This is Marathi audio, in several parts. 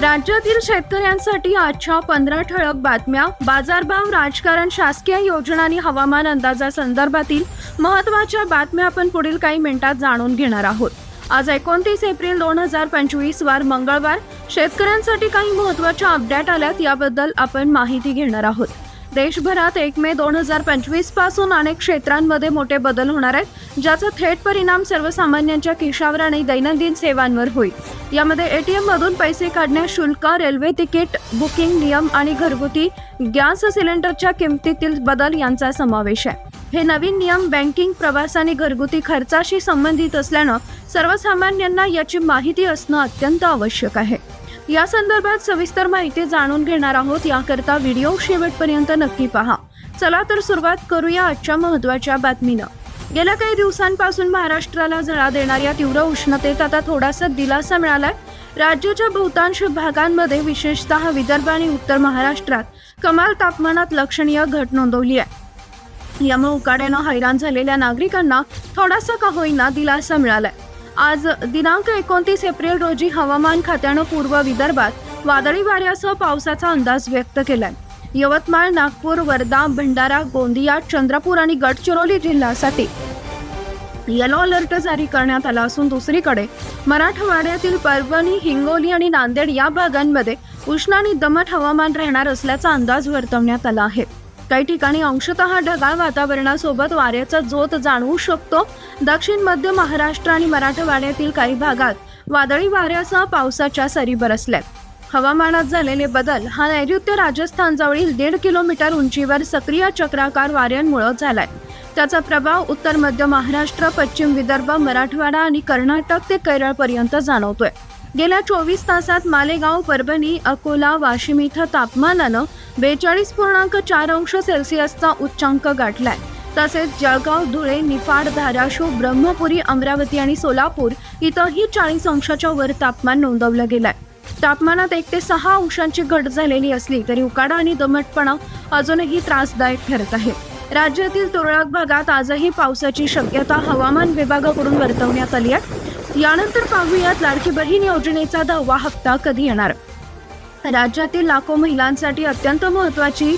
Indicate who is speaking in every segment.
Speaker 1: राज्यातील शेतकऱ्यांसाठी आजच्या पंधरा ठळक बातम्या बाजारभाव राजकारण शासकीय योजना आणि हवामान अंदाजासंदर्भातील महत्त्वाच्या बातम्या आपण पुढील काही मिनिटात जाणून घेणार आहोत. आज एकोणतीस एप्रिल दोन हजार पंचवीस वार मंगळवार शेतकऱ्यांसाठी काही महत्त्वाच्या अपडेट आल्यात याबद्दल आपण माहिती घेणार आहोत. देशभरात एक मे दोन हजार पंचवीसपासून अनेक क्षेत्रांमध्ये मोठे बदल होणार आहेत ज्याचा थेट परिणाम सर्वसामान्यांच्या खिशावर आणि दैनंदिन सेवांवर होईल. यामध्ये एटीएम मधून पैसे काढण्यास शुल्क रेल्वे तिकीट बुकिंग नियम आणि घरगुती गॅस सिलेंडरच्या किमतीतील बदल यांचा समावेश आहे. हे नवीन नियम बँकिंग प्रवास आणि घरगुती खर्चाशी संबंधित असल्यानं सर्वसामान्यांना याची माहिती असणं अत्यंत आवश्यक आहे. या संदर्भात सविस्तर माहिती जाणून घेणार आहोत. याकरता व्हिडिओ शेवटपर्यंत नक्की पहा. चला तर सुरुवात करूया आजच्या महत्त्वाच्या बातमीनं. गेल्या काही दिवसांपासून महाराष्ट्राला झळा देणाऱ्या तीव्र उष्णतेत आता थोडासा दिलासा मिळालाय. राज्याच्या बहुतांश भागांमध्ये विशेषतः विदर्भ आणि उत्तर महाराष्ट्रात कमाल तापमानात लक्षणीय घट नोंदवली आहे. यामुळे उकाड्यानं हैराण झालेल्या नागरिकांना थोडासा का होईना दिलासा मिळालाय. आज दिनांक एकोणतीस एप्रिल रोजी हवामान खात्यानं पूर्व विदर्भात वादळी वाऱ्यासह पावसाचा अंदाज व्यक्त केलाय. यवतमाळ नागपूर वर्धा भंडारा गोंदिया चंद्रपूर आणि गडचिरोली जिल्ह्यासाठी येलो अलर्ट जारी करण्यात आला असून दुसरीकडे मराठवाड्यातील परभणी हिंगोली आणि नांदेड या भागांमध्ये उष्ण आणि दमट हवामान राहणार असल्याचा अंदाज वर्तवण्यात आला आहे. काही ठिकाणी अंशतः ढगाळ वातावरणासोबत वाऱ्याचा जोत जाणवू शकतो. दक्षिण मध्य महाराष्ट्र आणि मराठवाड्यातील काही भागात वादळी वाऱ्यासह पावसाच्या सरी बरसल्यात हवामानात झालेले बदल हा नैऋत्य राजस्थानजवळील दीड किलोमीटर उंचीवर सक्रिय चक्राकार वाऱ्यांमुळे झालाय. त्याचा प्रभाव उत्तर मध्य महाराष्ट्र पश्चिम विदर्भ मराठवाडा आणि कर्नाटक ते केरळपर्यंत जाणवतोय. गेल्या चोवीस तासात मालेगाव परभणी अकोला वाशिम इथं तापमानानं बेचाळीस पूर्णांक चार अंश सेल्सिअसचा उच्चांक गाठलाय. तसेच जळगाव धुळे निफाड धाराशिव ब्रह्मपुरी अमरावती आणि सोलापूर इथंही चाळीस अंशाच्या वर तापमान नोंदवलं गेलंय. तापमानात एक ते सहा अंशांची घट झालेली असली तरी उकाडा आणि दमटपणा अजूनही त्रासदायक ठरत आहे. राज्यातील तुरळक भागात आजही पावसाची शक्यता हवामान विभागाकडून वर्तवण्यात आली आहे. यानंतर पाहूयात लाडकी बहीण योजनेचा दहावा हप्ता कधी येणार? राज्यातील लाखो महिलांसाठी अत्यंत महत्त्वाची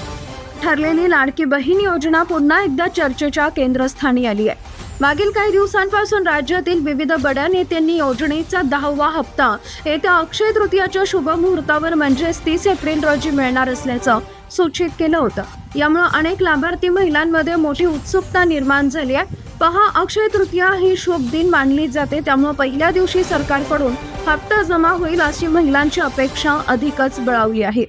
Speaker 1: ठरलेली लाडकी बहीण योजना पुन्हा एकदा चर्चेच्या केंद्रस्थानी आली आहे. मागील काही दिवसांपासून राज्यातील विविध बड्या नेत्यांनी योजनेचा दहावा हप्ता येत्या अक्षय तृतीयाच्या शुभ मुहूर्तावर म्हणजेच तीस एप्रिल रोजी मिळणार असल्याचं सूचित केलं होतं. यामुळे अनेक लाभार्थी महिलांमध्ये मोठी उत्सुकता निर्माण झाली आहे. पहा अक्षय तृतीया ही शुभ दिन मानली जाते त्यामुळे पहिल्या दिवशी सरकारकडून हप्ता जमा होईल अशी महिलांची अपेक्षा अधिकच बळावली आहे.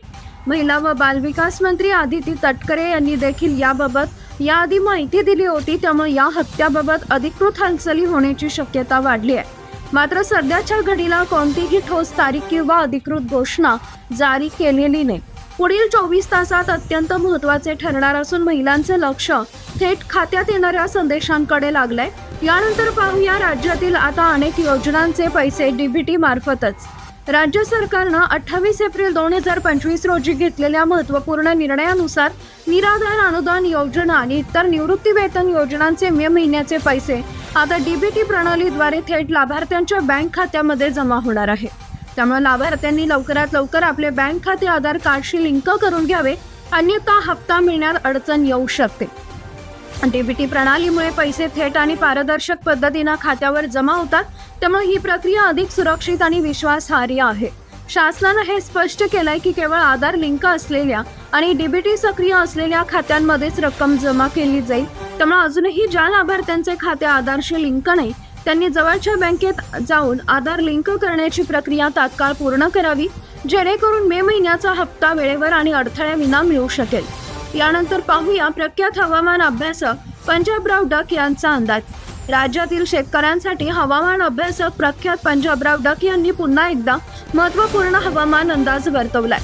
Speaker 1: महिला व बालविकास मंत्री आदिती तटकरे यांनी देखील याबाबत याआधी माहिती दिली होती. त्यामुळे या हत्याबाबत अधिकृत हालचाली होण्याची शक्यता वाढली आहे. मात्र सध्याच्या घडीला कोणतीही ठोस तारीख किंवा अधिकृत घोषणा जारी केलेली नाही. पुढील चोवीस तासात अत्यंत महत्त्वाचे ठरणार असून महिलांचे लक्ष थेट खात्यात येणाऱ्या संदेशांकडे लागलंय. यानंतर पाहूया राज्यातील आता अनेक योजनांचे पैसे डीबीटी मार्फतच राज्य सरकारनं अठ्ठावीस एप्रिल दोन हजार पंचवीस रोजी घेतलेल्या महत्त्वपूर्ण निर्णयानुसार निराधार अनुदान योजना आणि इतर निवृत्ती वेतन योजनांचे मे महिन्याचे पैसे आता डीबीटी प्रणालीद्वारे थेट लाभार्थ्यांच्या बँक खात्यामध्ये जमा होणार आहे. त्यामुळे लाभार्थ्यांनी लवकरात लवकर आपले बँक खाते आधार कार्डशी लिंक करून घ्यावे. अन्यथा हप्ता मिळण्यात अडचण येऊ शकते. डीबीटी प्रणालीमुळे पैसे थेट आणि पारदर्शक पद्धतीनं खात्यावर जमा होतात. त्यामुळे ही प्रक्रिया अधिक सुरक्षित आणि विश्वासार्ह आहे. शासनानं हे स्पष्ट केलंय की केवळ आधार लिंक असलेल्या आणि डीबीटी सक्रिय असलेल्या खात्यांमध्येच रक्कम जमा केली जाईल. त्यामुळे अजूनही ज्या लाभार्थ्यांचे खाते आधारशी लिंक नाही त्यांनी जवळच्या बँकेत जाऊन आधार लिंक करण्याची प्रक्रिया तात्काळ पूर्ण करावी जेणेकरून मे महिन्याचा हप्ता वेळेवर आणि अडथळ्याविना मिळू शकेल. यानंतर पाहूया प्रख्यात हवामान अभ्यासक पंजाबराव डक यांचा अंदाज. राज्यातील शेतकऱ्यांसाठी हवामान अभ्यासक प्रख्यात पंजाबराव डक यांनी पुन्हा एकदा महत्त्वपूर्ण हवामान अंदाज वर्तवलाय.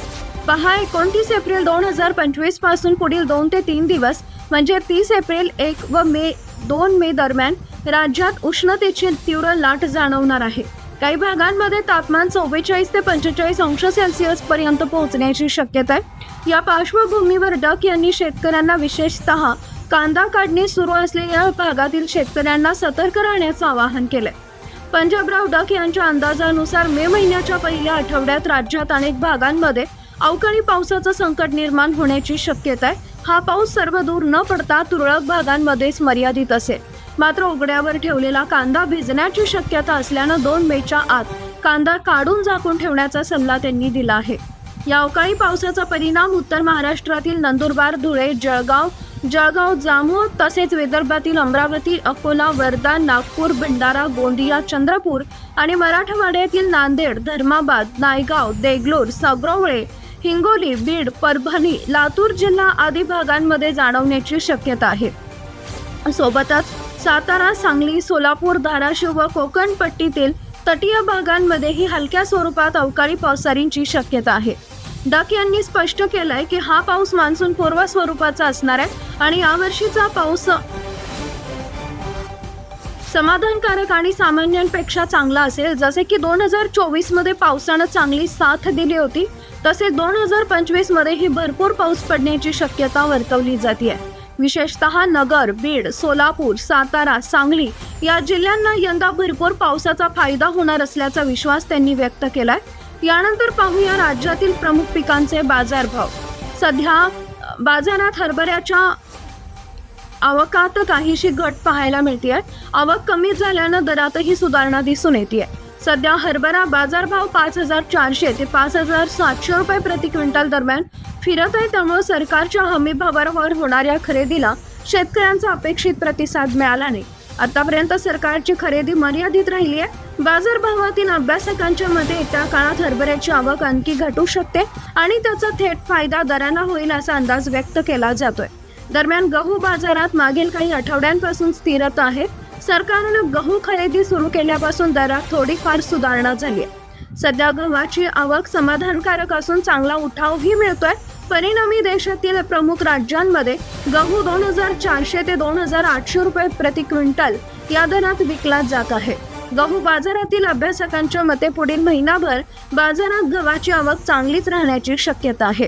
Speaker 1: पहा एकोणतीस एप्रिल दोन हजार पंचवीसपासून पुढील दोन ते तीन दिवस म्हणजे तीस एप्रिल एक व मे दोन मे दरम्यान राज्यात उष्णतेची तीव्र लाट जाणवणार आहे. काही भागांमध्ये तापमान चव्वेचाळीस ते पंचेचाळीस अंश सेल्सिअस पर्यंत पोहोचण्याची शक्यता आहे. या पार्श्वभूमीवर डक यांनी शेतकऱ्यांना विशेषतः कांदा काढणी सुरू असलेल्या भागातील शेतकऱ्यांना सतर्क राहण्याचं आवाहन केलंय. पंजाबराव डक यांच्या अंदाजानुसार मे महिन्याच्या पहिल्या आठवड्यात राज्यात अनेक भागांमध्ये अवकाळी पावसाचं संकट निर्माण होण्याची शक्यता आहे. हा पाऊस सर्व दूर न पडता तुरळक भागांमध्येच मर्यादित असेल. मात्र उघड्यावर ठेवलेला कांदा भिजण्याची शक्यता असल्यानं दोन मेच्या आत कांदा काढून झाकून ठेवण्याचा सल्ला त्यांनी दिला आहे. या अवकाळी पावसाचा परिणाम उत्तर महाराष्ट्रातील नंदुरबार धुळे जळगाव जळगाव जामोद तसेच विदर्भातील अमरावती अकोला वर्धा नागपूर भंडारा गोंदिया चंद्रपूर आणि मराठवाड्यातील नांदेड धर्माबाद नायगाव देगलूर सग्रोवळे हिंगोली बीड परभणी लातूर जिल्हा आदी भागांमध्ये जाणवण्याची शक्यता आहे. सोबतच सातारा सांगली सोलापूर धाराशिव व कोकण पट्टीतील तटीय भागांमध्येही हलक्या स्वरूपात अवकाळी पावसारींची शक्यता आहे. डक यांनी स्पष्ट केलंय की हा पाऊस मान्सून पूर्व स्वरूपाचा असणार आहे आणि यावर्षीचा पाऊस समाधानकारक आणि सामान्यांपेक्षा चांगला असेल. जसे की दोन हजार चोवीसमध्ये पावसानं चांगली साथ दिली होती तसे दोन हजार पंचवीस मध्येही भरपूर पाऊस पडण्याची शक्यता वर्तवली जाते विशेषतः नगर बीड सोलापूर सातारा सांगली या जिल्ह्यांना यंदा भरपूर पावसाचा फायदा होणार असल्याचा विश्वास त्यांनी व्यक्त केलाय. यानंतर पाहूया राज्यातील प्रमुख पिकांचे बाजारभाव. सध्या बाजारात हरभऱ्याच्या आवकात काहीशी घट पाहायला मिळते आवक कमी झाल्यानं दरातही सुधारणा दिसून येते सध्या हरभरा बाजारभाव पाच हजार चारशे ते पाच हजार सातशे रुपये प्रति क्विंटल दरम्यान फिरत आहे त्यामुळे सरकारच्या हमीभावावर होणाऱ्या खरेदीला शेतकऱ्यांचा अपेक्षित प्रतिसाद मिळाला नाही. आतापर्यंत सरकारची खरेदी मर्यादित राहिली आहे. बाजारभावातील अभ्यासकांच्या मते येत्या काळात हरभऱ्याची आवक आणखी घटू शकते आणि त्याचा थेट फायदा दरांना होईल असा अंदाज व्यक्त केला जातोय. दरम्यान गहू बाजारात मागील काही आठवड्यांपासून स्थिरता आहे. सरकारनं गहू खरेदी सुरू केल्यापासून दरात थोडीफार सुधारणा झाली आहे. सध्या गव्हाची आवक समाधानकारक असून चांगला उठावही मिळतोय. परिणामी देशातील प्रमुख राज्यांमध्ये गहू दोन हजार चारशे ते दोन हजार आठशे रुपये प्रति क्विंटल या दरात विकला जात आहे. गहू बाजारातील अभ्यासकांच्या मते पुढील महिनाभर बाजारात गव्हाची आवक चांगलीच राहण्याची शक्यता आहे.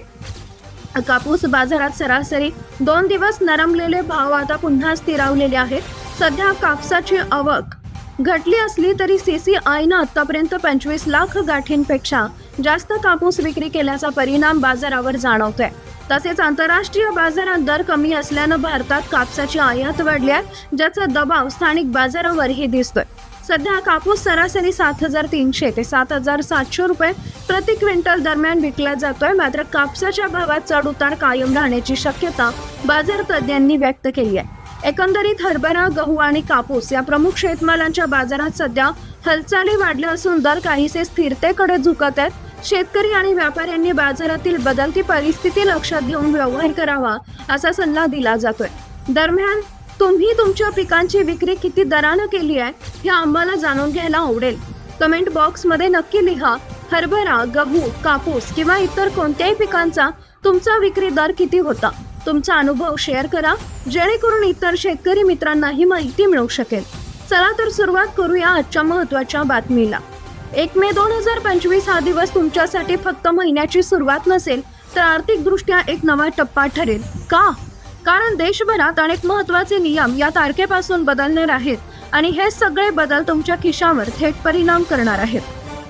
Speaker 1: कापूस बाजारात सरासरी दोन दिवस नरमलेले भाव आता पुन्हा स्थिरावलेले आहेत. सध्या कापसाची आवक घटली असली तरी सी सी आयनं आतापर्यंत पंचवीस लाख गाठींपेक्षा जास्त कापूस विक्री केल्याचा परिणाम बाजारावर जाणवतोय. तसेच आंतरराष्ट्रीय बाजारात दर कमी असल्यानं भारतात कापसाची आयात वाढली आहे ज्याचा दबाव स्थानिक बाजारावरही दिसतोय. सध्या कापूस सरासरी सात हजार तीनशे ते सात हजार सातशे रुपये प्रति क्विंटल दरम्यान विकला जातोय. मात्र कापसाच्या भावात चढ उतार कायम राहण्याची शक्यता बाजार तज्ज्ञांनी व्यक्त केली आहे. एकंदरीत हरभरा गहू आणि कापूस या प्रमुख शेतमालांच्या बाजारात सध्या हालचाली वाढल्या असून दर काहीसे स्थिरतेकडे झुकत आहेत. शेतकरी आणि व्यापाऱ्यांनी बाजारातील बदलती परिस्थिती लक्षात घेऊन व्यवहार करावा असा सल्ला दिला जातोय. दरम्यान तुम्ही तुमच्या पिकांची विक्री किती दरानं केली आहे हे आम्हाला जाणून घ्यायला आवडेल. कमेंट बॉक्समध्ये नक्की लिहा हरभरा गहू कापूस किंवा इतर कोणत्याही पिकांचा तुमचा विक्री दर किती होता. तुमचा अनुभव शेअर करा जेणेकरून इतर शेतकरी मित्रांनाही माहिती मिळू शकेल. चला तर सुरुवात करूया आजच्या महत्त्वाच्या बातमीला. एक मे दोन हजार पंचवीस हा दिवस तुमच्यासाठी फक्त महिन्याची सुरुवात नसेल तर आर्थिकदृष्ट्या एक नवा टप्पा ठरेल. का? कारण देशभरात अनेक महत्त्वाचे नियम या तारखेपासून बदलणार आहेत आणि हे सगळे बदल तुमच्या खिशावर थेट परिणाम करणार आहेत.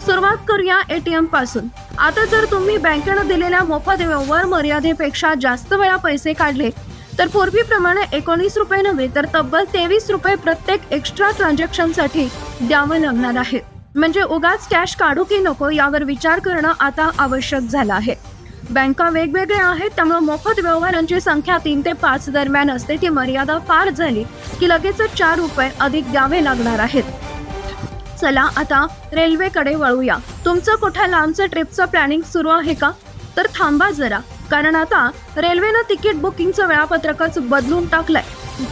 Speaker 1: सुरुवात करूया एटीएमपासून. आता जर तुम्ही बँकेनं दिलेल्या मोफत व्यवहार मर्यादेपेक्षा जास्त वेळा पैसे काढले तर पूर्वीप्रमाणे एकोणीस रुपये नव्हे तर तब्बल तेवीस रुपये प्रत्येक एक्स्ट्रा ट्रान्झॅक्शनसाठी द्यावं लागणार आहे. म्हणजे उगाच कॅश काढू की नको यावर विचार करणं आता आवश्यक झालं आहे. बँका वेगवेगळ्या आहेत त्यामुळे मोफत व्यवहारांची संख्या तीन ते पाच दरम्यान असते. ती मर्यादा पार झाली की लगेचच चार रुपये अधिक द्यावे लागणार आहेत. चला आता रेल्वेकडे वळूया. तुमचं कुठं लांबचं ट्रिपचं प्लॅनिंग सुरू आहे का? तर थांबा जरा कारण आता रेल्वेनं तिकीट बुकिंगचं वेळापत्रकच बदलून टाकलंय.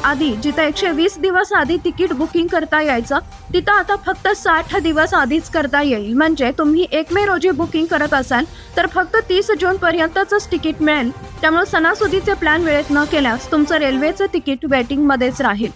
Speaker 1: आधी जिथं एकशे वीस दिवस आधी तिकीट बुकिंग करता यायचं तिथं आता फक्त साठ दिवस आधीच करता येईल. म्हणजे तुम्ही एक मे रोजी बुकिंग करत असाल तर फक्त तीस जून पर्यंतच तिकीट मिळेल. त्यामुळे सणासुदीचे प्लॅन वेळेत न केल्यास तुमचं रेल्वेचं तिकीट वेटिंगमध्येच राहील.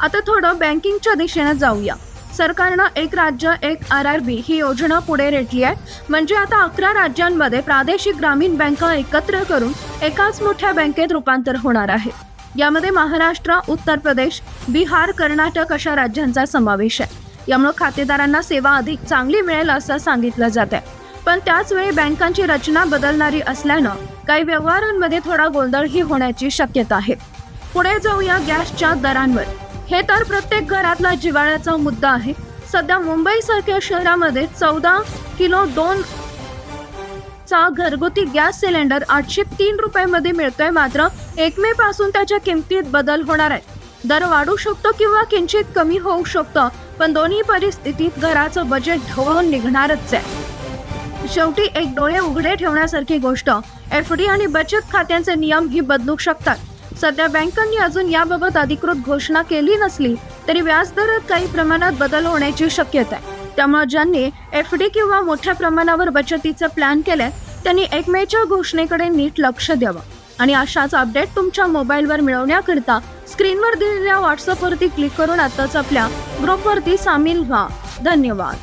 Speaker 1: आता थोडं बँकिंगच्या दिशेनं जाऊया. सरकारनं एक राज्य एक आर आर बी ही योजना पुढे रेटली आहे. म्हणजे आता अकरा राज्यांमध्ये प्रादेशिक ग्रामीण बँका एकत्र करून एकाच मोठ्या बँकेत रूपांतर होणार आहे. यामध्ये महाराष्ट्र उत्तर प्रदेश बिहार कर्नाटक अशा राज्यांचा समावेश आहे. यामुळे खातेदारांना सेवा अधिक चांगली मिळेल असं सांगितलं जात आहे पण त्याच वेळी बँकांची रचना बदलणारी असल्यानं काही व्यवहारांमध्ये थोडा गोंधळही होण्याची शक्यता आहे. पुढे जाऊया गॅसच्या दरांवर. हे तर प्रत्येक घरातला जिव्हाळ्याचा मुद्दा आहे. सध्या मुंबई सारख्या शहरामध्ये चौदा किलो दोन चा घरगुती गॅस सिलेंडर आठशे तीन रुपयामध्ये मिळतोय. मात्र एक मे पासून त्याच्या किमतीत बदल होणार आहे. दर वाढू शकतो किंवा किंचित कमी होऊ शकतो पण दोन्ही परिस्थितीत घराचं बजेट ढवळून निघणारच आहे. शेवटी एक डोळे उघडे ठेवण्यासारखी गोष्ट. एफ डी आणि बचत खात्यांचे नियम ही बदलू शकतात. सध्या बँकांनी अजून याबाबत अधिकृत घोषणा केली नसली तरी व्याजदरात काही प्रमाणात बदल होण्याची शक्यता आहे. त्यामुळे ज्यांनी एफ डी किंवा मोठ्या प्रमाणावर बचतीचं प्लॅन केले त्यांनी एक मेच्या घोषणेकडे नीट लक्ष द्यावं. आणि अशाच अपडेट तुमच्या मोबाईलवर मिळवण्याकरिता स्क्रीनवर दिलेल्या व्हॉट्सअपवरती क्लिक करून आताच आपल्या ग्रुपवरती सामील व्हा. धन्यवाद.